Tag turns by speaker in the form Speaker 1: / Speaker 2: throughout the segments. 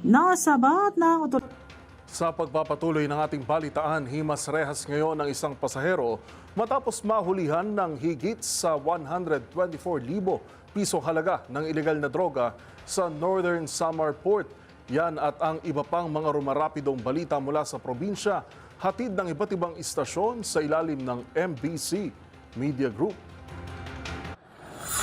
Speaker 1: Nasabat ng otoridad
Speaker 2: Sa pagpapatuloy ng ating balitaan, himas rehas ngayon ng isang pasahero matapos mahulihan ng higit sa 124,000 piso halaga ng ilegal na droga sa Northern Samar Port. Yan at ang iba pang mga rumarapidong balita mula sa probinsya, hatid ng iba't ibang istasyon sa ilalim ng MBC Media Group.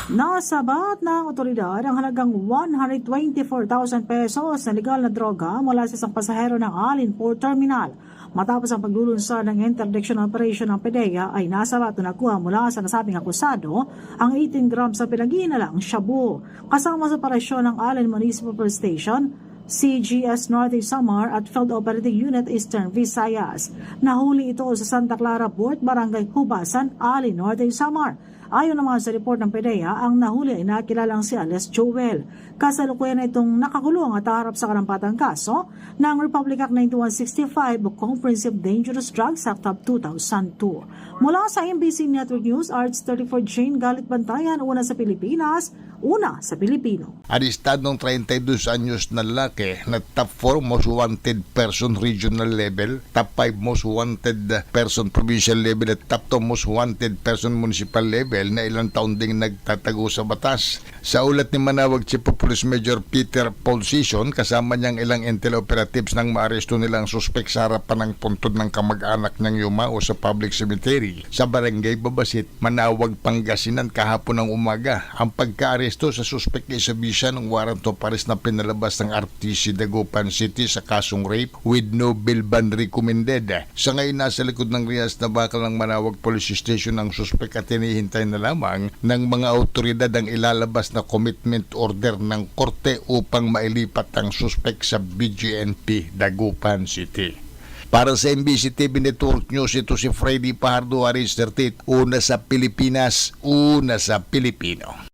Speaker 1: Nasabat ng otoridad ang halagang 124,000 pesos na legal na droga mula sa isang pasahero ng Alin Port Terminal. Matapos ang paglulunsad ng interdiction operation ng PDEA ay nasabat na nakuha mula sa nasabing akusado ang 18 grams sa pinag-iinalang shabu. Kasama sa operasyon ng Alin Municipal Police Station, CGS Norte Samar at Field Operating Unit Eastern Visayas. Nahuli ito sa Santa Clara Port, Barangay Hubasan, Ali Norte Samar. Ayon naman sa report ng PDEA, ang nahuli ay nakilalang si Alex Joel. Kasalukuyan itong nakakulong at harap sa karampatang kaso ng Republic Act 9165 o Comprehensive Dangerous Drugs Act of 2002. Mula sa MBC Network News, Arts 34 Jane Galit Bantayan, una sa Pilipinas, una sa Pilipino.
Speaker 3: Arestadong 32 anyos na lalaki na top 4 most wanted person regional level, top 5 most wanted person provincial level at top 2 most wanted person municipal level na ilang taon ding nagtatago sa batas. Sa ulat ni Manawag Chief Police Major Peter Paul Sison, kasama niyang ilang intel operatives nang maaresto nilang suspek sa harapan ng puntod ng kamag-anak niyang yumao sa public cemetery sa barangay Babasit, Manawag, Pangasinan kahapon ng umaga. Ang pagka-aresto sa suspek ay sabisa ng warrant of arrest na pinalabas ng RTC Dagupan City sa kasong rape with no bail ban recommended. Sa ngayon nasa likod ng Rias na bakal ng Manawag Police Station ang suspek at hinihintay na lamang ng mga autoridad ang ilalabas na commitment order ng korte upang mailipat ang suspek sa BGNP Dagupan City. Para sa MBC TV Network News, ito si Freddy Pahardo Aris 38, una sa Pilipinas, una sa Pilipino.